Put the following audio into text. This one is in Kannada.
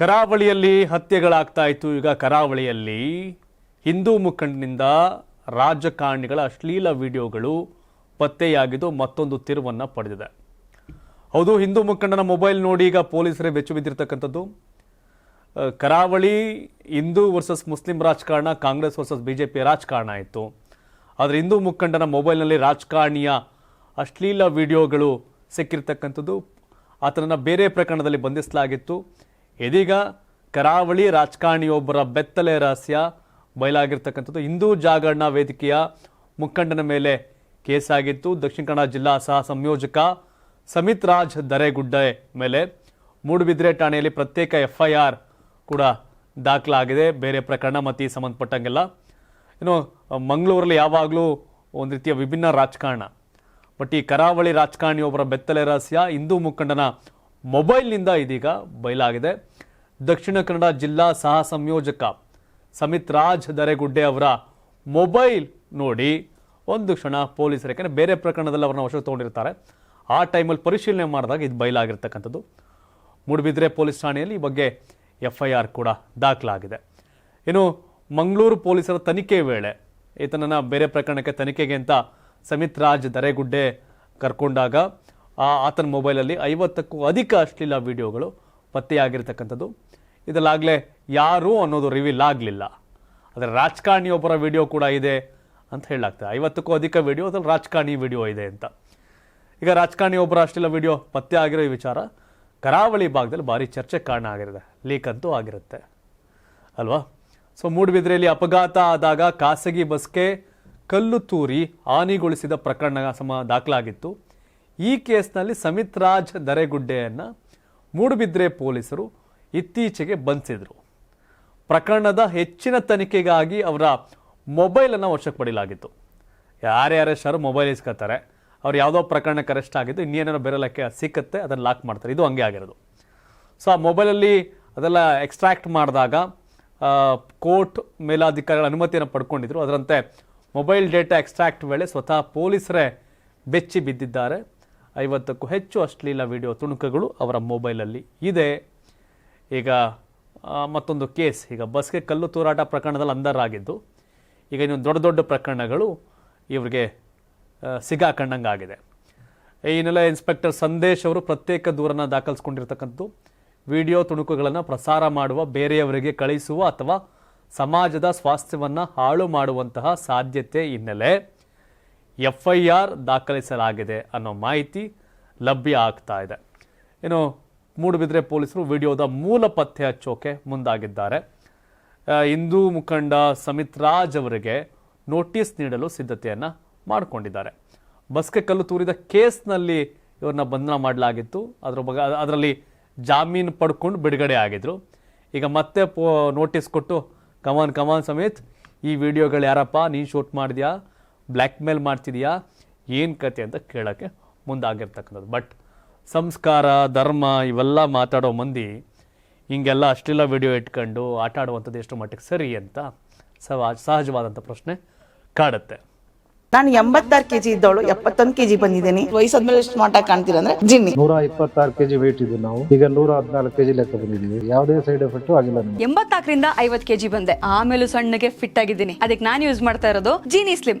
ಕರಾವಳಿಯಲ್ಲಿ ಹತ್ಯೆಗಳಾಗ್ತಾ ಇತ್ತು. ಈಗ ಕರಾವಳಿಯಲ್ಲಿ ಹಿಂದೂ ಮುಖಂಡನಿಂದ ರಾಜಕಾರಣಿಗಳ ಅಶ್ಲೀಲ ವಿಡಿಯೋಗಳು ಪತ್ತೆಯಾಗಿದ್ದು ಮತ್ತೊಂದು ತಿರುವನ್ನು ಪಡೆದಿದೆ. ಹೌದು, ಹಿಂದೂ ಮುಖಂಡನ ಮೊಬೈಲ್ ನೋಡಿ ಈಗ ಪೊಲೀಸರೇ ಬೆಚ್ಚು ಬಿದ್ದಿರ್ತಕ್ಕಂಥದ್ದು. ಕರಾವಳಿ ಹಿಂದೂ ವರ್ಸಸ್ ಮುಸ್ಲಿಂ ರಾಜಕಾರಣ, Congress versus B J P ರಾಜಕಾರಣ ಇತ್ತು. ಆದರೆ ಹಿಂದೂ ಮುಖಂಡನ ಮೊಬೈಲ್ನಲ್ಲಿ ರಾಜಕಾರಣಿಯ ಅಶ್ಲೀಲ ವಿಡಿಯೋಗಳು ಸಿಕ್ಕಿರ್ತಕ್ಕಂಥದ್ದು. ಆತನನ್ನು ಬೇರೆ ಪ್ರಕರಣದಲ್ಲಿ ಬಂಧಿಸಲಾಗಿತ್ತು. ಇದೀಗ ಕರಾವಳಿ ರಾಜಕಾರಣಿಯೊಬ್ಬರ ಬೆತ್ತಲೆ ರಹಸ್ಯ ಬಯಲಾಗಿರ್ತಕ್ಕಂಥದ್ದು. ಹಿಂದೂ ಜಾಗರಣ ವೇದಿಕೆಯ ಮುಖಂಡನ ಮೇಲೆ ಕೇಸಾಗಿತ್ತು. ದಕ್ಷಿಣ ಕನ್ನಡ ಜಿಲ್ಲಾ ಸಹ ಸಂಯೋಜಕ ಸಮಿತ್ ರಾಜ್ ದರೆಗುಡ್ಡೆ ಮೇಲೆ. ಮೂಡುಬಿದ್ರೆ ಠಾಣೆಯಲ್ಲಿ ಪ್ರತ್ಯೇಕ ಎಫ್ಐಆರ್ ಕೂಡ ದಾಖಲಾಗಿದೆ. ಬೇರೆ ಪ್ರಕರಣ ಮತ್ತು ಈ ಸಂಬಂಧಪಟ್ಟಂಗೆಲ್ಲ. ಇನ್ನು, ಮಂಗಳೂರಲ್ಲಿ ಯಾವಾಗಲೂ ಒಂದು ರೀತಿಯ ವಿಭಿನ್ನ ರಾಜಕಾರಣ. ಬಟ್ ಈ ಕರಾವಳಿ ರಾಜಕಾರಣಿಯೊಬ್ಬರ ಬೆತ್ತಲೆ ರಹಸ್ಯ, ಹಿಂದೂ ಮುಖಂಡನ ಮೊಬೈಲ್ನಿಂದ ಇದೀಗ ಬಯಲಾಗಿದೆ. ದಕ್ಷಿಣ ಕನ್ನಡ ಜಿಲ್ಲಾ ಸಹ ಸಂಯೋಜಕ ಸಮಿತ್ ರಾಜ್ ದರೆಗುಡ್ಡೆ ಅವರ ಮೊಬೈಲ್ ನೋಡಿ ಒಂದು ಕ್ಷಣ ಪೊಲೀಸರು ಯಾಕಂದರೆ ಬೇರೆ ಪ್ರಕರಣದಲ್ಲಿ ಅವ್ರನ್ನ ವಶಕ್ಕೆ ತಗೊಂಡಿರ್ತಾರೆ. ಆ ಟೈಮಲ್ಲಿ ಪರಿಶೀಲನೆ ಮಾಡಿದಾಗ ಇದು ಬಯಲಾಗಿರ್ತಕ್ಕಂಥದ್ದು. ಮೂಡುಬಿದ್ರೆ ಪೊಲೀಸ್ ಠಾಣೆಯಲ್ಲಿ ಈ ಬಗ್ಗೆ ಎಫ್ ಐ ಆರ್ ಕೂಡ ದಾಖಲಾಗಿದೆ. ಇನ್ನು ಮಂಗಳೂರು ಪೊಲೀಸರ ತನಿಖೆ ವೇಳೆ ಈತನನ್ನು ಬೇರೆ ಪ್ರಕರಣಕ್ಕೆ ತನಿಖೆಗೆ ಅಂತ ಸಮಿತ್ ರಾಜ್ ದರೆಗುಡ್ಡೆ ಕರ್ಕೊಂಡಾಗ ಆತನ ಮೊಬೈಲಲ್ಲಿ ಐವತ್ತಕ್ಕೂ ಅಧಿಕ ಅಶ್ಲೀಲ ವಿಡಿಯೋಗಳು ಪತ್ತೆಯಾಗಿರ್ತಕ್ಕಂಥದ್ದು. ಇದರಲ್ಲಾಗಲೇ ಯಾರು ಅನ್ನೋದು ರಿವೀಲ್ ಆಗಲಿಲ್ಲ. ಆದರೆ ರಾಜಕಾರಣಿಯೊಬ್ಬರ ವಿಡಿಯೋ ಕೂಡ ಇದೆ ಅಂತ ಹೇಳಲಾಗ್ತದೆ. ಐವತ್ತಕ್ಕೂ ಅಧಿಕ ವಿಡಿಯೋ ಅದ್ರಲ್ಲಿ ರಾಜಕಾರಣಿ ವಿಡಿಯೋ ಇದೆ ಅಂತ. ಈಗ ರಾಜಕಾರಣಿ ಒಬ್ಬರ ಅಷ್ಟೆಲ್ಲ ವಿಡಿಯೋ ಪತ್ತೆ ಆಗಿರೋ ಈ ವಿಚಾರ ಕರಾವಳಿ ಭಾಗದಲ್ಲಿ ಭಾರಿ ಚರ್ಚೆ ಕಾರಣ ಆಗಿರುತ್ತೆ. ಲೀಕ್ ಅಂತೂ ಆಗಿರುತ್ತೆ. ಅಲ್ವಾ? ಸೊ ಮೂಡುಬಿದ್ರೆಯಲ್ಲಿ ಅಪಘಾತ ಆದಾಗ ಖಾಸಗಿ ಬಸ್ಗೆ ಕಲ್ಲು ತೂರಿ ಹಾನಿಗೊಳಿಸಿದ ಪ್ರಕರಣ ಸಮ ದಾಖಲಾಗಿತ್ತು. ಈ ಕೇಸ್ನಲ್ಲಿ ಸಮಿತ್ ರಾಜ್ ದರೆಗುಡ್ಡೆಯನ್ನು ಮೂಡುಬಿದ್ರೆ ಪೊಲೀಸರು ಇತ್ತೀಚೆಗೆ ಬಂಧಿಸಿದರು. ಪ್ರಕರಣದ ಹೆಚ್ಚಿನ ತನಿಖೆಗಾಗಿ ಅವರ ಮೊಬೈಲನ್ನು ವಶಕ್ಕೆ ಪಡೆಯಲಾಗಿತ್ತು. ಯಾರ್ಯಾರು ಮೊಬೈಲ್ ಇಸ್ಕೋತಾರೆ, ಅವ್ರು ಯಾವುದೋ ಪ್ರಕರಣಕ್ಕೆ ಅರೆಸ್ಟ್ ಆಗಿದ್ದು ಇನ್ನೇನೇನೋ ಬೇರೆ ಲೆಕ್ಕ ಸಿಕ್ಕತ್ತೆ, ಅದನ್ನು ಲಾಕ್ ಮಾಡ್ತಾರೆ. ಇದು ಹಂಗೆ ಆಗಿರೋದು. ಸೊ ಆ ಮೊಬೈಲಲ್ಲಿ ಅದೆಲ್ಲ ಎಕ್ಸ್ಟ್ರಾಕ್ಟ್ ಮಾಡಿದಾಗ ಕೋರ್ಟ್ ಮೇಲಾಧಿಕಾರಿಗಳ ಅನುಮತಿಯನ್ನು ಪಡ್ಕೊಂಡಿದ್ರು. ಅದರಂತೆ ಮೊಬೈಲ್ ಡೇಟಾ ಎಕ್ಸ್ಟ್ರಾಕ್ಟ್ ವೇಳೆ ಸ್ವತಃ ಪೊಲೀಸರೇ ಬೆಚ್ಚಿ ಬಿದ್ದಿದ್ದಾರೆ. ಐವತ್ತಕ್ಕೂ ಹೆಚ್ಚು ಅಶ್ಲೀಲ ವಿಡಿಯೋ ತುಣುಕುಗಳು ಅವರ ಮೊಬೈಲಲ್ಲಿ ಇದೆ. ಈಗ ಮತ್ತೊಂದು ಕೇಸ್. ಈಗ ಬಸ್ಗೆ ಕಲ್ಲು ತೂರಾಟ ಪ್ರಕರಣದಲ್ಲಿ ಅಂದರಾಗಿದ್ದು ಈಗ ಇನ್ನು ದೊಡ್ಡ ದೊಡ್ಡ ಪ್ರಕರಣಗಳು ಇವರಿಗೆ ಸಿಗಾಕಂಡಂಗೆ ಆಗಿದೆ ಈ ಇನ್ಸ್ಪೆಕ್ಟರ್ ಸಂದೇಶ್ ಅವರು ಪ್ರತ್ಯೇಕ ದೂರನ್ನು ದಾಖಲಿಸ್ಕೊಂಡಿರ್ತಕ್ಕಂಥ ವಿಡಿಯೋ ತುಣುಕುಗಳನ್ನು ಪ್ರಸಾರ ಮಾಡುವ, ಬೇರೆಯವರಿಗೆ ಕಳಿಸುವ ಅಥವಾ ಸಮಾಜದ ಸ್ವಾಸ್ಥ್ಯವನ್ನು ಹಾಳು ಮಾಡುವಂತಹ ಸಾಧ್ಯತೆ ಹಿನ್ನೆಲೆ. ಎಫ್ ಐ ಆರ್ ದಾಖಲಿಸಲಾಗಿದೆ ಅನ್ನೋ ಮಾಹಿತಿ ಲಭ್ಯ ಆಗ್ತಾ ಇದೆ. ಏನು ಮೂಡುಬಿದ್ರೆ ಪೊಲೀಸರು ವಿಡಿಯೋದ ಮೂಲ ಪತ್ತೆ ಹಚ್ಚೋಕೆ ಮುಂದಾಗಿದ್ದಾರೆ. ಹಿಂದೂ ಮುಖಂಡ ಸಮಿತ್ ರಾಜ್ ಅವರಿಗೆ ನೋಟಿಸ್ ನೀಡಲು ಸಿದ್ಧತೆಯನ್ನು ಮಾಡಿಕೊಂಡಿದ್ದಾರೆ. ಬಸ್ಗೆ ಕಲ್ಲು ತೂರಿದ ಕೇಸ್ನಲ್ಲಿ ಇವ್ರನ್ನ ಬಂಧನ ಮಾಡಲಾಗಿತ್ತು. ಅದರ ಬಗ್ಗೆ ಅದರಲ್ಲಿ ಜಾಮೀನು ಪಡ್ಕೊಂಡು ಬಿಡುಗಡೆ ಆಗಿದ್ರು. ಈಗ ಮತ್ತೆ ಪೋ, ನೋಟಿಸ್ ಕೊಟ್ಟು, ಕಮಾನ್ ಕಮಾನ್ ಸಮೇತ್, ಈ ವಿಡಿಯೋಗಳು ಯಾರಪ್ಪ? ನೀನು ಶೂಟ್ ಮಾಡಿದ್ಯಾ? ಬ್ಲ್ಯಾಕ್ ಮೇಲ್ ಮಾಡ್ತಿದೆಯಾ? ಏನು ಕತೆ ಅಂತ ಕೇಳೋಕ್ಕೆ ಮುಂದಾಗಿರ್ತಕ್ಕಂಥದ್ದು. ಬಟ್ ಸಂಸ್ಕಾರ ಧರ್ಮ ಇವೆಲ್ಲ ಮಾತಾಡೋ ಮಂದಿ ಹಿಂಗೆಲ್ಲ ಅಷ್ಟೆಲ್ಲ ವಿಡಿಯೋ ಇಟ್ಕೊಂಡು ಆಟ ಆಡುವಂಥದ್ದು ಎಷ್ಟು ಮಟ್ಟಿಗೆ ಸರಿ ಅಂತ ಸವಾಜ್ ಸಹಜವಾದಂಥ ಪ್ರಶ್ನೆ ಕಾಡುತ್ತೆ. ನಾನು ಎಂಬತ್ತಾರು ಕೆಜಿ ಇದ್ದವಳು ಎಪ್ಪತ್ತೊಂದು ಕೆಜಿ ಬಂದಿದ್ದೀನಿ. ವಯಸ್ಸಾದ್ಮೇಲೆ ಎಷ್ಟು ಮಾಟ ಕಾಣ್ತೀರಾ ಅಂದ್ರೆ ಜಿನ್ನಿ. ನೂರ ಇಪ್ಪತ್ತಾರು ಕೆಜಿ ವೇಟ್ ಇದ್ದು ನಾವು. ಈಗ ನೂರ ಹದಿನಾಲ್ಕು ಕೆಜಿ ಲೆಕ್ಕ ಬಂದಿದ್ದೀವಿ. ಯಾವುದೇ ಸೈಡ್ ಎಫೆಕ್ಟ್ ಆಗಿಲ್ಲ ಎಂಬತ್ತಾಕರಿಂದ ಎಂಬತ್ನಾಲ್ಕರಿಂದ ಐವತ್ ಕೆಜಿ ಬಂದೆ. ಆಮೇಲೆ ಸಣ್ಣಗೆ ಫಿಟ್ ಆಗಿದ್ದೀನಿ. ಅದಕ್ಕೆ ನಾನು ಯೂಸ್ ಮಾಡ್ತಾ ಇರೋದು ಜೀನಿ ಸ್ಲಿಮ್